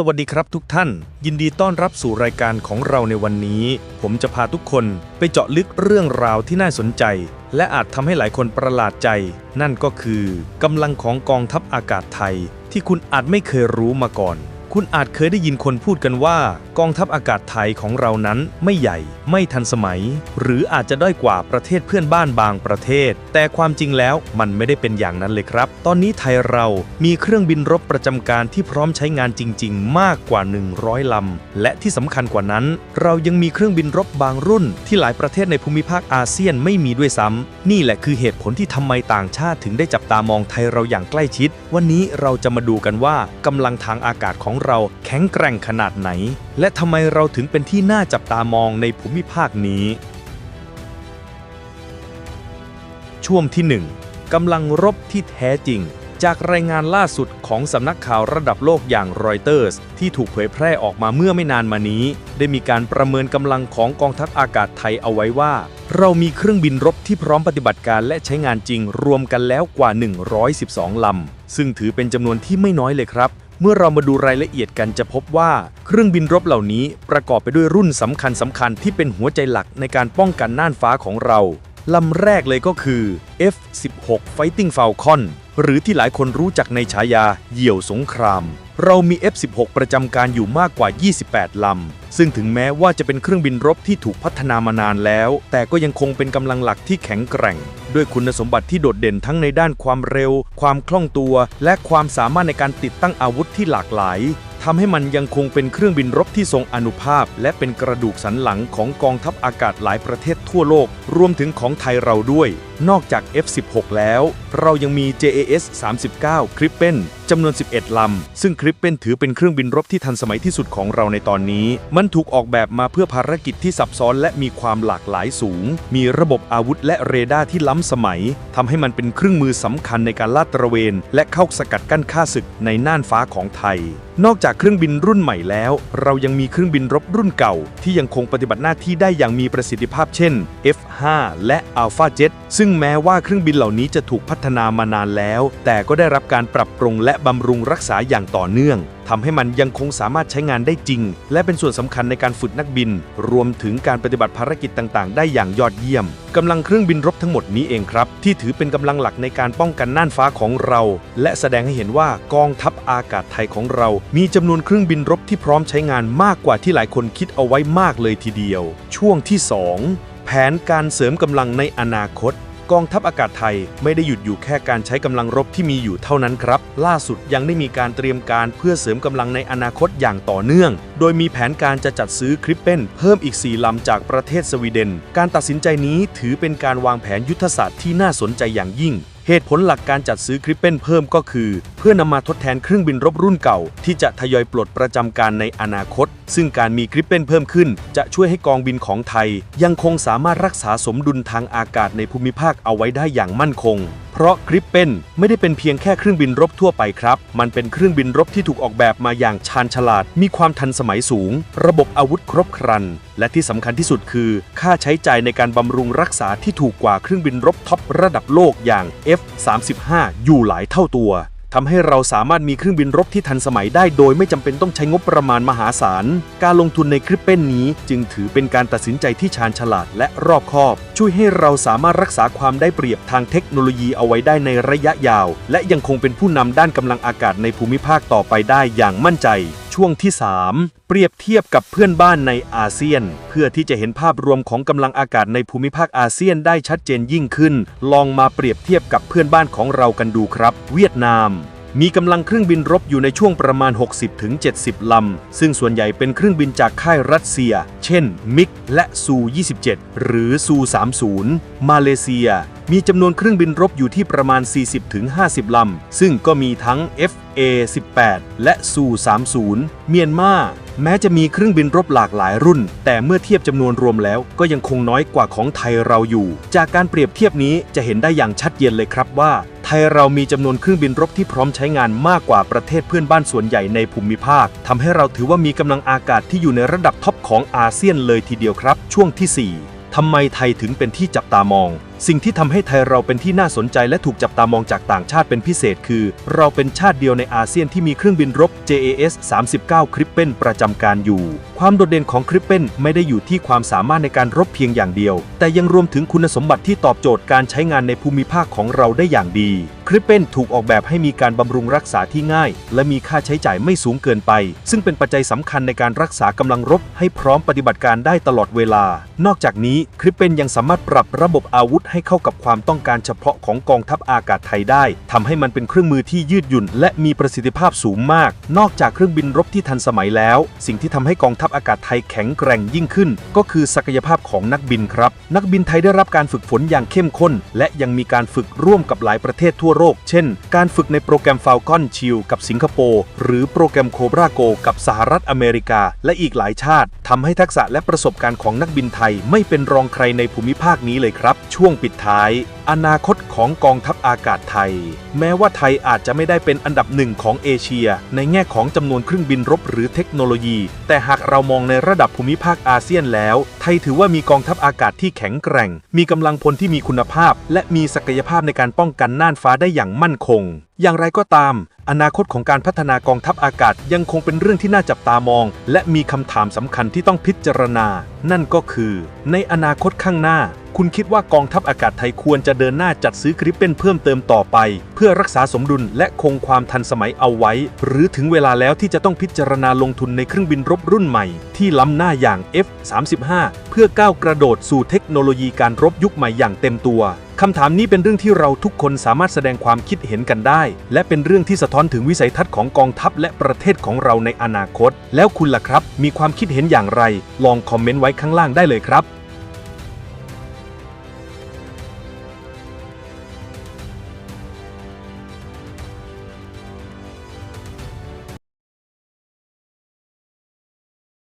สวัสดีครับทุกท่าน ยินดีต้อนรับสู่รายการของเราในวันนี้ ผมจะพาทุกคนไปเจาะลึกเรื่องราวที่น่าสนใจ และอาจทำให้หลายคนประหลาดใจ นั่นก็คือกำลังของกองทัพอากาศไทย ที่คุณอาจไม่เคยรู้มาก่อน คุณอาจเคยได้ยินคนพูดกันว่า กองทัพอากาศไทยของเรานั้นไม่ใหญ่ ไม่ทันสมัย หรืออาจจะด้อยกว่าประเทศเพื่อนบ้านบางประเทศ แต่ความจริงแล้วมันไม่ได้เป็นอย่างนั้นเลยครับ ตอนนี้ไทยเรามีเครื่องบินรบประจำการที่พร้อมใช้งานจริง ๆ มากกว่า 100ลำและที่สำคัญกว่านั้น เรายังมีเครื่องบินรบบางรุ่น ที่หลายประเทศในภูมิภาคอาเซียนไม่มีด้วยซ้ำนี่แหละคือเหตุผลที่ทำไมต่างชาติถึงได้จับตามองไทยเราอย่างใกล้ชิด วันนี้เราจะมาดูกันว่ากำลังทางอากาศของเราแข็งแกร่งขนาดไหน และทำไมเราถึงเป็นที่น่าจับตามองในภูมิภาคนี้ ช่วงที่1กำลังรบที่แท้จริง จากรายงานล่าสุดของสำนักข่าวระดับโลกอย่างรอยเตอร์สที่ถูกเผยแพร่ออกมาเมื่อไม่นานมานี้ ได้มีการประเมินกำลังของกองทัพอากาศไทยเอาไว้ว่า เรามีเครื่องบินรบที่พร้อมปฏิบัติการและใช้งานจริงรวมกันแล้วกว่า 112ลำซึ่งถือเป็นจำนวนที่ไม่น้อยเลยครับ เมื่อเรามาดูรายละเอียดกันจะพบว่าเครื่องบินรบเหล่านี้ประกอบไปด้วยรุ่นสำคัญสำคัญที่เป็นหัวใจหลักในการป้องกันน่านฟ้าของเราลำแรกเลยก็คือ F-16 Fighting Falcon หรือที่หลายคนรู้จักในฉายาเหยี่ยวสงคราม เรามี F-16 ประจำการอยู่มากกว่า 28 ลำ ซึ่งถึงแม้ว่าจะเป็นเครื่องบินรบที่ถูกพัฒนามานานแล้ว แต่ก็ยังคงเป็นกำลังหลักที่แข็งแกร่ง ด้วยคุณสมบัติที่โดดเด่นทั้งในด้านความเร็ว ความคล่องตัว และความสามารถในการติดตั้งอาวุธที่หลากหลายทำให้มันยังคงเป็นเครื่องบินรบที่ทรงอนุภาพ และเป็นกระดูกสันหลังของกองทัพอากาศหลายประเทศทั่วโลก รวมถึงของไทยเราด้วย นอกจาก F16 แล้ว เรายังมี JAS 39 Gripen จำนวน 11 ลำ ซึ่ง Gripen ถือเป็นเครื่องบินรบที่ทันสมัยที่สุดของเราในตอนนี้ มันถูกออกแบบมาเพื่อภารกิจที่ซับซ้อนและมีความหลากหลายสูง มีระบบอาวุธและเรดาร์ที่ล้ำสมัย ทำให้มันเป็นเครื่องมือสำคัญในการลาดตระเวน และเข้าสกัดกั้นข้าศึกในน่านฟ้าของไทย นอกจากเครื่องบินรุ่นใหม่แล้ว เรายังมีเครื่องบินรบรุ่นเก่า ที่ยังคงปฏิบัติหน้าที่ได้อย่างมีประสิทธิภาพเช่น F5 และ Alpha Jet ซึ่งแม้ว่าเครื่องบินเหล่านี้จะถูกพัฒนามานานแล้ว แต่ก็ได้รับการปรับปรุงและบำรุงรักษาอย่างต่อเนื่องทำให้มันยังคงสามารถใช้งานได้จริง และเป็นส่วนสำคัญในการฝึกนักบิน รวมถึงการปฏิบัติภารกิจต่างๆ ได้อย่างยอดเยี่ยมกำลังเครื่องบินรบทั้งหมดนี้เองครับ ที่ถือเป็นกำลังหลักในการป้องกันน่านฟ้าของเรา และแสดงให้เห็นว่ากองทัพอากาศไทยของเรา มีจำนวนเครื่องบินรบที่พร้อมใช้งานมากกว่าที่หลายคนคิดเอาไว้มากเลยทีเดียว ช่วงที่ 2 แผนการเสริมกำลังในอนาคต กองทัพอากาศไทยไม่ได้หยุดอยู่แค่การใช้กำลังรบที่มีอยู่เท่านั้นครับ ล่าสุดยังได้มีการเตรียมการเพื่อเสริมกำลังในอนาคตอย่างต่อเนื่อง โดยมีแผนการจะจัดซื้อคริปเป้นเพิ่มอีก 4 ลำจากประเทศสวีเดน การตัดสินใจนี้ถือเป็นการวางแผนยุทธศาสตร์ที่น่าสนใจอย่างยิ่ง เหตุผลหลักการจัดซื้อคริปเป็นเพิ่มก็คือ เพื่อนำมาทดแทนเครื่องบินรบรุ่นเก่า ที่จะทยอยปลดประจำการในอนาคต ซึ่งการมีคริปเป็นเพิ่มขึ้น จะช่วยให้กองบินของไทย ยังคงสามารถรักษาสมดุลทางอากาศในภูมิภาคเอาไว้ได้อย่างมั่นคง เพราะคริปเปนไม่ได้เป็นเพียงแค่เครื่องบินรบทั่วไปครับ มันเป็นเครื่องบินรบที่ถูกออกแบบมาอย่างชาญฉลาด มีความทันสมัยสูง ระบบอาวุธครบครัน และที่สำคัญที่สุดคือ ค่าใช้จ่ายในการบำรุงรักษาที่ถูกกว่าเครื่องบินรบท็อประดับโลกอย่าง F-35 อยู่หลายเท่าตัว ทำให้เราสามารถมีเครื่องบินรบที่ทันสมัยได้โดยไม่จำเป็นต้องใช้งบประมาณมหาศาล การลงทุนในคริปเป้นนี้จึงถือเป็นการตัดสินใจที่ชาญฉลาดและรอบคอบ ช่วยให้เราสามารถรักษาความได้เปรียบทางเทคโนโลยีเอาไว้ได้ในระยะยาว และยังคงเป็นผู้นำด้านกำลังอากาศในภูมิภาคต่อไปได้อย่างมั่นใจ ช่วงที่ 3 เปรียบเทียบกับเพื่อนบ้านในอาเซียน เพื่อที่จะเห็นภาพรวมของกำลังอากาศในภูมิภาคอาเซียนได้ชัดเจนยิ่งขึ้น ลองมาเปรียบเทียบกับเพื่อนบ้านของเรากันดูครับ เวียดนาม มีกำลังเครื่องบินรบอยู่ในช่วงประมาณ 60-70 ลำ ซึ่งส่วนใหญ่เป็นเครื่องบินจากค่ายรัสเซีย เช่น มิกและซู 27 หรือซู 30 มาเลเซีย มีจำนวนเครื่องบินรบอยู่ที่ประมาณ 40-50 ลำ ซึ่งก็มีทั้ง FA-18 และซู30 เมียนมา แม้จะมีเครื่องบินรบหลากหลายรุ่น แต่เมื่อเทียบจำนวนรวมแล้วก็ยังคงน้อยกว่าของไทยเราอยู่ จากการเปรียบเทียบนี้จะเห็นได้อย่างชัดเจนเลยครับว่า ไทยเรามีจำนวนเครื่องบินรบที่พร้อมใช้งานมากกว่าประเทศเพื่อนบ้านส่วนใหญ่ในภูมิภาคทำให้เราถือว่ามีกำลังอากาศที่อยู่ในระดับท็อปของอาเซียนเลยทีเดียวครับ ช่วงที่ 4ทำไมไทยถึงเป็นที่จับตามอง สิ่งที่ทำให้ไทยเราเป็นที่น่าสนใจและถูกจับตามองจากต่างชาติเป็นพิเศษคือ เราเป็นชาติเดียวในอาเซียนที่มีเครื่องบินรบ JAS 39 คริปเปนประจำการอยู่ ความโดดเด่นของคริปเปนไม่ได้อยู่ที่ความสามารถในการรบเพียงอย่างเดียว แต่ยังรวมถึงคุณสมบัติที่ตอบโจทย์การใช้งานในภูมิภาคของเราได้อย่างดี คริปเปนถูกออกแบบให้มีการบำรุงรักษาที่ง่าย และมีค่าใช้จ่ายไม่สูงเกินไป ซึ่งเป็นปัจจัยสำคัญในการรักษากำลังรบให้พร้อมปฏิบัติการได้ตลอดเวลา นอกจากนี้คริปเปนยังสามารถปรับระบบอาวุธให้เข้ากับความต้องการเฉพาะของกองทัพอากาศไทยได้ทำให้มันเป็นเครื่องมือที่ยืดหยุ่น และมีประสิทธิภาพสูงมาก นอกจากเครื่องบินรบที่ทันสมัยแล้ว สิ่งที่ทำให้กองทัพอากาศไทยแข็งแกร่งยิ่งขึ้น ก็คือศักยภาพของนักบินครับ นักบินไทยได้รับการฝึกฝนอย่างเข้มข้น และยังมีการฝึกร่วมกับหลายประเทศทั่วโลก เช่น การฝึกในโปรแกรม Falcon Shield กับสิงคโปร์ หรือโปรแกรม Cobra Go กับสหรัฐอเมริกา และอีกหลายชาติทำให้ทักษะและประสบการณ์ของนักบินไทยไม่เป็นรองใครในภูมิภาคนี้เลยครับ ช่วงปิดท้าย อนาคตของกองทัพอากาศไทย แม้ว่าไทยอาจจะไม่ได้เป็นอันดับหนึ่งของเอเชีย ในแง่ของจำนวนเครื่องบินรบหรือเทคโนโลยี แต่หากเรามองในระดับภูมิภาคอาเซียนแล้ว ไทยถือว่ามีกองทัพอากาศที่แข็งแกร่ง มีกำลังพลที่มีคุณภาพ และมีศักยภาพในการป้องกันน่านฟ้าได้อย่างมั่นคง อย่างไรก็ตาม อนาคตของการพัฒนากองทัพอากาศยังคงเป็นเรื่องที่น่าจับตามอง และมีคำถามสำคัญที่ต้องพิจารณา นั่นก็คือ ในอนาคตข้างหน้า คุณคิดว่ากองทัพอากาศไทยควรจะเดินหน้าจัดซื้อกริปเป็นเพิ่มเติมต่อไป เพื่อรักษาสมดุลและคงความทันสมัยเอาไว้ หรือถึงเวลาแล้วที่จะต้องพิจารณาลงทุนในเครื่องบินรบรุ่นใหม่ ที่ล้ำหน้าอย่าง F-35 เพื่อก้าวกระโดดสู่เทคโนโลยีการรบยุคใหม่อย่างเต็มตัว คำถามนี้เป็นเรื่องที่เราทุกคนสามารถแสดงความคิดเห็นกันได้ และเป็นเรื่องที่สะท้อนถึงวิสัยทัศน์ของกองทัพและประเทศของเราในอนาคต แล้วคุณล่ะครับ มีความคิดเห็นอย่างไร ลองคอมเมนต์ไว้ข้างล่างได้เลยครับ